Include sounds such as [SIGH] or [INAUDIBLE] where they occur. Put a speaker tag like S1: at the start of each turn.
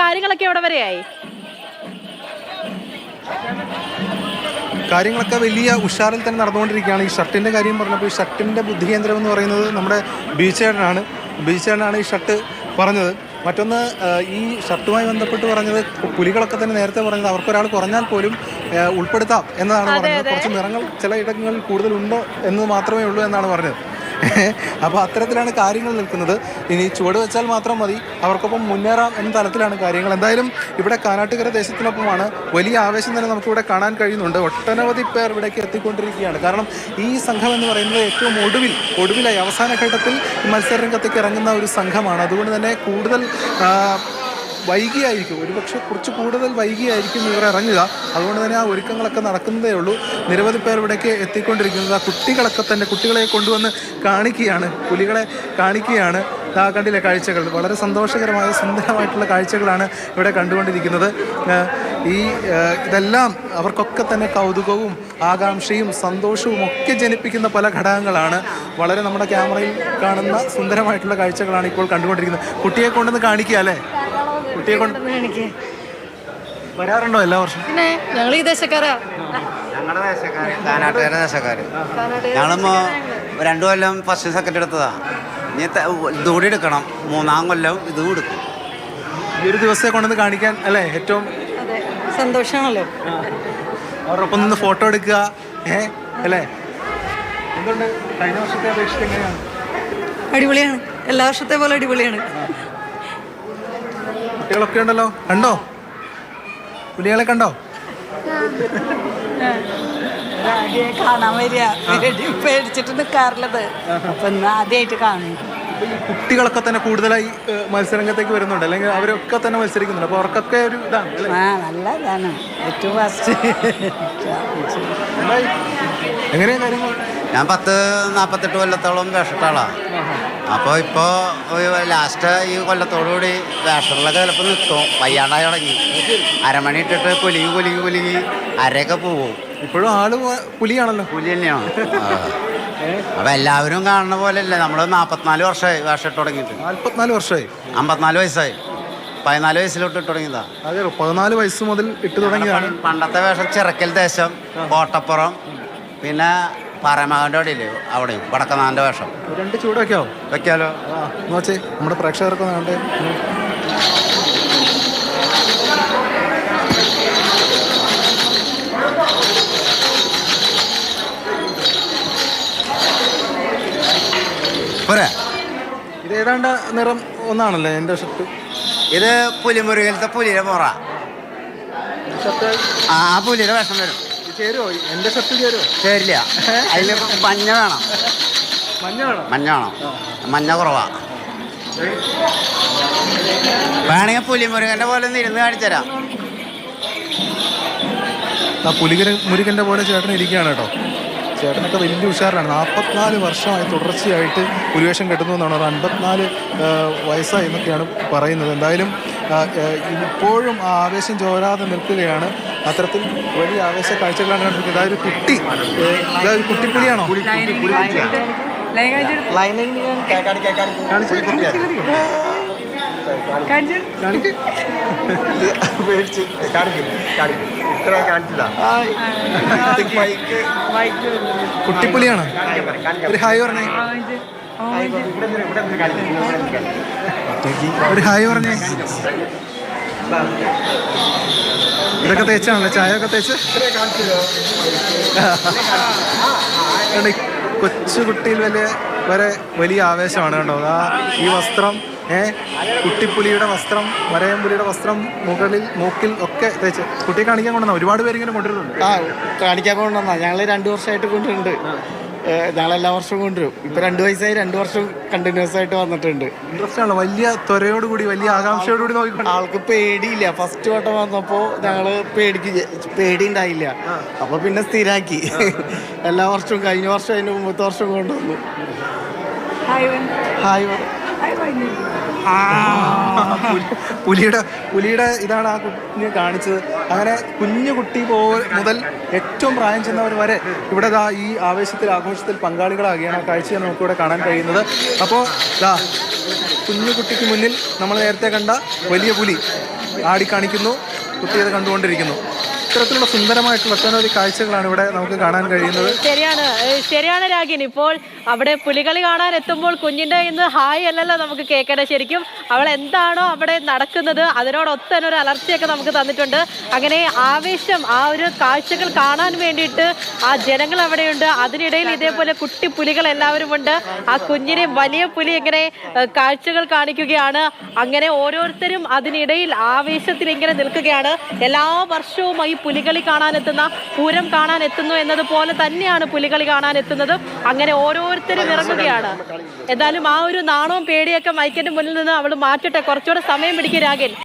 S1: കാര്യങ്ങളൊക്കെ എവിടെ വരെയായി
S2: കാര്യങ്ങളൊക്കെ വലിയ ഉഷാറിൽ തന്നെ നടന്നുകൊണ്ടിരിക്കുകയാണ്. ഈ ഷർട്ടിന്റെ കാര്യം പറഞ്ഞപ്പോൾ ഈ ഷർട്ടിന്റെ ബുദ്ധികേന്ദ്രം എന്ന് പറയുന്നത് നമ്മുടെ ബീച്ചേടനാണ് ബീച്ചേടനാണ് ഈ ഷർട്ട് പറഞ്ഞത്. മറ്റൊന്ന് ഈ ഷർട്ടുമായി ബന്ധപ്പെട്ട് പറഞ്ഞത് പുലികളൊക്കെ തന്നെ നേരത്തെ പറഞ്ഞത് അവർക്കൊരാൾ കുറഞ്ഞാൽ പോലും ഉൾപ്പെടുത്താം എന്നതാണ് പറഞ്ഞത്. കുറച്ച് നിറങ്ങൾ ചില ഇടങ്ങളിൽ കൂടുതലുണ്ടോ എന്ന് മാത്രമേ ഉള്ളൂ എന്നാണ് പറഞ്ഞത്. [LAUGHS] അപ്പോൾ അത്തരത്തിലാണ് കാര്യങ്ങൾ നിൽക്കുന്നത്. ഇനി ചുവട് വെച്ചാൽ മാത്രം മതി. അവർക്കൊപ്പം മുന്നേറാം എന്ന തലത്തിലാണ് കാര്യങ്ങൾ. എന്തായാലും ഇവിടെ കാനാട്ടുകര ദേശത്തിനൊപ്പമാണ് വലിയ ആവേശം തന്നെ നമുക്കിവിടെ കാണാൻ കഴിയുന്നുണ്ട്. ഒട്ടനവധി പേർ ഇവിടേക്ക് എത്തിക്കൊണ്ടിരിക്കുകയാണ്. കാരണം ഈ സംഘം എന്ന് പറയുന്നത് ഏറ്റവും ഒടുവിൽ ഒടുവിലായി അവസാന ഘട്ടത്തിൽ മത്സരരംഗത്തേക്ക് ഇറങ്ങുന്ന ഒരു സംഘമാണ്. അതുകൊണ്ട് തന്നെ കൂടുതൽ വൈകിയായിരിക്കും. ഒരുപക്ഷെ കുറച്ച് കൂടുതൽ വൈകിയായിരിക്കും ഇവർ ഇറങ്ങുക. അതുകൊണ്ട് തന്നെ ആ ഒരുക്കങ്ങളൊക്കെ നടക്കുന്നതേ ഉള്ളൂ. നിരവധി പേർ ഇവിടേക്ക് എത്തിക്കൊണ്ടിരിക്കുന്നത്. ആ കുട്ടികളൊക്കെ തന്നെ കുട്ടികളെ കൊണ്ടുവന്ന് കാണിക്കുകയാണ്. പുലികളെ കാണിക്കുകയാണ്. ആ കണ്ടിലെ കാഴ്ചകൾ? വളരെ സന്തോഷകരമായ സുന്ദരമായിട്ടുള്ള കാഴ്ചകളാണ് ഇവിടെ കണ്ടുകൊണ്ടിരിക്കുന്നത്. ഈ ഇതെല്ലാം അവർക്കൊക്കെ തന്നെ കൗതുകവും ആകാംക്ഷയും സന്തോഷവും ഒക്കെ ജനിപ്പിക്കുന്ന പല ഘടകങ്ങളാണ്. വളരെ നമ്മുടെ ക്യാമറയിൽ കാണുന്ന സുന്ദരമായിട്ടുള്ള കാഴ്ചകളാണ് ഇപ്പോൾ കണ്ടുകൊണ്ടിരിക്കുന്നത്. കുട്ടിയെ കൊണ്ടുവന്ന് കാണിക്കുക അല്ലേ? കുട്ടിയെ കൊണ്ട് വരാറുണ്ടോ എല്ലാ വർഷവും?
S1: പിന്നെ ഞങ്ങൾ ഈ ദേശക്കാരാ.
S3: ഞങ്ങളുടെ ദേശക്കാര് കാനാട്ടുകാര ദേശക്കാര്. ഞങ്ങളിപ്പോ രണ്ടു കൊല്ലം ഫസ്റ്റ് സെക്കൻഡ് എടുത്തതാ. ഇനി ഇതുകൂടി എടുക്കണം. മൂന്നാം കൊല്ലം ഇതും എടുക്കും.
S2: ഈ ഒരു ദിവസത്തെ കൊണ്ടുവന്ന് കാണിക്കാൻ അല്ലേ ഏറ്റവും
S4: അതെ സന്തോഷമാണല്ലോ.
S2: അവരോടൊപ്പം നിന്ന് ഫോട്ടോ എടുക്കുക. ഏ അല്ലേ? എന്തുണ്ട്? കഴിഞ്ഞ വർഷത്തെ അപേക്ഷിച്ച് എങ്ങനെയാണ്?
S4: അടിപൊളിയാണ്. എല്ലാ വർഷത്തെ പോലെ അടിപൊളിയാണ്.
S2: കുട്ടികളൊക്കെ ഉണ്ടല്ലോ. കണ്ടോ? പുലികളെ കണ്ടോ?
S4: ആദ്യമായി കാണാൻ വരിക. പേടി- പേടിച്ചിട്ട് നിൽക്കാറുള്ളത് അപ്പൊ ഇന്ന് ആദ്യമായിട്ട് കാണും.
S2: കുട്ടികളൊക്കെ തന്നെ കൂടുതലായി മത്സരരംഗത്തേക്ക് വരുന്നുണ്ട്. അല്ലെങ്കിൽ അവരൊക്കെ തന്നെ മത്സരിക്കുന്നുണ്ട്. അപ്പൊ അവർക്കൊക്കെ ഒരു ഇതാണ്
S4: ആ നല്ല ഇതാണ്. ഏറ്റവും ഫസ്റ്റ്
S2: എങ്ങനെയാണ് [LAUGHS] എങ്ങനെയാ കാര്യങ്ങൾ
S3: ഞാൻ പത്ത് നാൽപ്പത്തെട്ട് കൊല്ലത്തോളം വേഷട്ടാളാണ് അപ്പോൾ ഇപ്പോൾ ലാസ്റ്റ് ഈ കൊല്ലത്തോടുകൂടി വേഷങ്ങളൊക്കെ ചിലപ്പോൾ നിൽക്കും വയ്യാണ്ടായി തുടങ്ങി. അരമണി ഇട്ടിട്ട് കുലുങ്ങി കുലുങ്ങി കുലുങ്ങി അരയൊക്കെ പോവും.
S2: ഇപ്പോഴും ആൾ പുലിയാണല്ലോ.
S3: പുലി തന്നെയാണ്. [LAUGHS] അപ്പം എല്ലാവരും കാണുന്ന പോലെ അല്ലേ നമ്മൾ നാൽപ്പത്തിനാല് വർഷമായി വേഷം ഇട്ട് തുടങ്ങിയിട്ട്.
S2: നാൽപ്പത്തിനാല് വർഷമായി
S3: അമ്പത്തിനാല് വയസ്സായി. പതിനാല് വയസ്സിലോട്ട് ഇട്ട് തുടങ്ങിയതാ.
S2: അതെ പതിനാല് വയസ്സ് മുതൽ ഇട്ട് തുടങ്ങിയതാണ്.
S3: പണ്ടത്തെ വേഷം ചിറക്കൽ ദേശം കോട്ടപ്പുറം പിന്നെ പാറമകന്റെ അവിടെയില്ലേ? അവിടെയും. വടക്കനാന്റെ വേഷം.
S2: രണ്ട് ചൂട് വെക്കാവോ
S3: വെക്കാലോ
S2: നോച്ചേ നമ്മുടെ പ്രേക്ഷകർക്ക് വേണ്ടേ?
S3: പോരെ.
S2: ഇത് ഏതാണ്ട് നിറം ഒന്നാണല്ലേ എന്റെ ഷർട്ട്?
S3: ഇത് പുലിമുരുകലത്തെ പുലിയുടെ മുറ.
S2: ഷർട്ട്?
S3: ആ പുലിയുടെ വേഷം വരും. ശരില്ല അതിൽ മഞ്ഞ വേണം.
S2: മഞ്ഞ വേണം?
S3: മഞ്ഞ വേണം. മഞ്ഞ കുറവാ. വേണമെങ്കിൽ പുലിമുരുകന്റെ പോലെ ഒന്ന് ഇരുന്ന് കാണിച്ചുതരാം
S2: ആ പുലികര മുരുകന്റെ പോലെ ചേട്ടൻ ഇരിക്കുകയാണ് കേട്ടോ. ചേട്ടനൊക്കെ വലിയ ഉഷാറാണ് നാൽപ്പത്തിനാല് വർഷമായി തുടർച്ചയായിട്ട് പുലിവേഷം കെട്ടുന്നു എന്നാണ് ഒരു അൻപത്തിനാല് വയസ്സായി എന്നൊക്കെയാണ് പറയുന്നത്. എന്തായാലും ഇപ്പോഴും ആ ആവേശം ചോരാതെ നിൽക്കുകയാണ്. അത്തരത്തിൽ വലിയ ആവേശ കാഴ്ചകളാണ് കണ്ടിരിക്കുന്നത്. അതായത് കുട്ടി. അതായത് കുട്ടിപ്പുലിയാണോ. കുട്ടിപ്പുലിയാണ്? ഒരു ഹായ് ഒരു ഹായ് പറഞ്ഞേ. ഇതൊക്കെ തേച്ചാണല്ലോ? ചായ ഒക്കെ തേച്ച്? കൊച്ചുകുട്ടിയിൽ ഈ കൊച്ചു കുട്ടിയിൽ വലിയ വരെ വലിയ ആവേശമാണ് കണ്ടോ ആ ഈ വസ്ത്രം ഏ കുട്ടിപ്പുലിയുടെ വസ്ത്രം വരയമ്പുലിയുടെ വസ്ത്രം മുകളിൽ മൂക്കിൽ ഒക്കെ തേച്ച്. കുട്ടിയെ കാണിക്കാൻ കൊണ്ടുവന്ന? ഒരുപാട് പേര് ഇങ്ങനെ കൊണ്ടുവരുന്നുണ്ട്.
S5: ആ കാണിക്കാൻ കൊണ്ടുവന്നാ. ഞങ്ങൾ രണ്ടു വർഷമായിട്ട് കൊണ്ടുവരുന്നുണ്ട്. ഞങ്ങൾ എല്ലാ വർഷവും കൊണ്ടുവരും. ഇപ്പൊ രണ്ടു വയസ്സായി രണ്ടു വർഷം കണ്ടിന്യൂസ് ആയിട്ട് വന്നിട്ടുണ്ട്.
S2: ഇൻട്രസ്റ്റ് ആണ്? വലിയ ത്വരയോടുകൂടി വലിയ ആകാംക്ഷയോടുകൂടി നോക്കിക്കൊണ്ട്?
S5: ആൾക്ക് പേടിയില്ല. ഫസ്റ്റ് വട്ടം വന്നപ്പോ ഞങ്ങൾ പേടിക്ക് പേടി ഉണ്ടായില്ല അപ്പൊ പിന്നെ സ്ഥിരാക്കി. എല്ലാ വർഷവും കഴിഞ്ഞ വർഷം അതിന് മുമ്പത്തെ വർഷം കൊണ്ടുവന്നു. ഹായ് പറ.
S2: പുലിയുടെ പുലിയുടെ ഇതാണ് ആ കുഞ്ഞ് കാണിച്ചത്. അങ്ങനെ കുഞ്ഞു കുട്ടി പോ മുതൽ ഏറ്റവും പ്രായം ചെന്നവർ വരെ ഇവിടെ ദാ ഈ ആവേശത്തിൽ ആഘോഷത്തിൽ പങ്കാളികളാകുകയാണ് ആ കാഴ്ച നമുക്കിവിടെ കാണാൻ കഴിയുന്നത്. അപ്പോൾ ദാ കുഞ്ഞു കുട്ടിക്ക് മുന്നിൽ നമ്മൾ നേരത്തെ കണ്ട വലിയ പുലി ആടിക്കാണിക്കുന്നു കുട്ടിയത് കണ്ടുകൊണ്ടിരിക്കുന്നു. ഇത്തരത്തിലുള്ള സുന്ദരമായിട്ടുള്ള ഒട്ടനവധി കാഴ്ചകളാണ് ഇവിടെ നമുക്ക് കാണാൻ കഴിയുന്നത്.
S1: ശരിയാണ് ശരിയാണ് രാഗിൻ. ഇപ്പോൾ അവിടെ പുലികളി കാണാൻ എത്തുമ്പോൾ കുഞ്ഞിന്റെ ഇന്ന് ഹായ് അല്ലല്ലോ നമുക്ക് കേൾക്കേണ്ടത് ശരിക്കും. അവൾ എന്താണോ അവിടെ നടക്കുന്നത് അതിനോടൊത്ത ഒരു അലർച്ചയൊക്കെ നമുക്ക് തന്നിട്ടുണ്ട്. അങ്ങനെ ആവേശം ആ ഒരു കാഴ്ചകൾ കാണാൻ വേണ്ടിയിട്ട് ആ ജനങ്ങൾ അവിടെയുണ്ട്. അതിനിടയിൽ ഇതേപോലെ കുട്ടി പുലികൾ എല്ലാവരും ഉണ്ട്. ആ കുഞ്ഞിനെ വലിയ പുലി ഇങ്ങനെ കാഴ്ചകൾ കാണിക്കുകയാണ്. അങ്ങനെ ഓരോരുത്തരും അതിനിടയിൽ ആവേശത്തിൽ ഇങ്ങനെ നിൽക്കുകയാണ്. എല്ലാ വർഷവും ഈ പുലികളി കാണാനെത്തുന്ന പൂരം കാണാൻ എത്തുന്നു എന്നതുപോലെ തന്നെയാണ് പുലികളി കാണാൻ എത്തുന്നത് അങ്ങനെ ഓരോരുത്തരും ഇറങ്ങുകയാണ്. എന്തായാലും ആ ഒരു നാണവും പേടിയൊക്കെ മൈക്കിന്റെ മുന്നിൽ നിന്ന് അവൾ മാറ്റട്ടെ. കുറച്ചുകൂടെ സമയം പിടിക്കും രാഗൻ.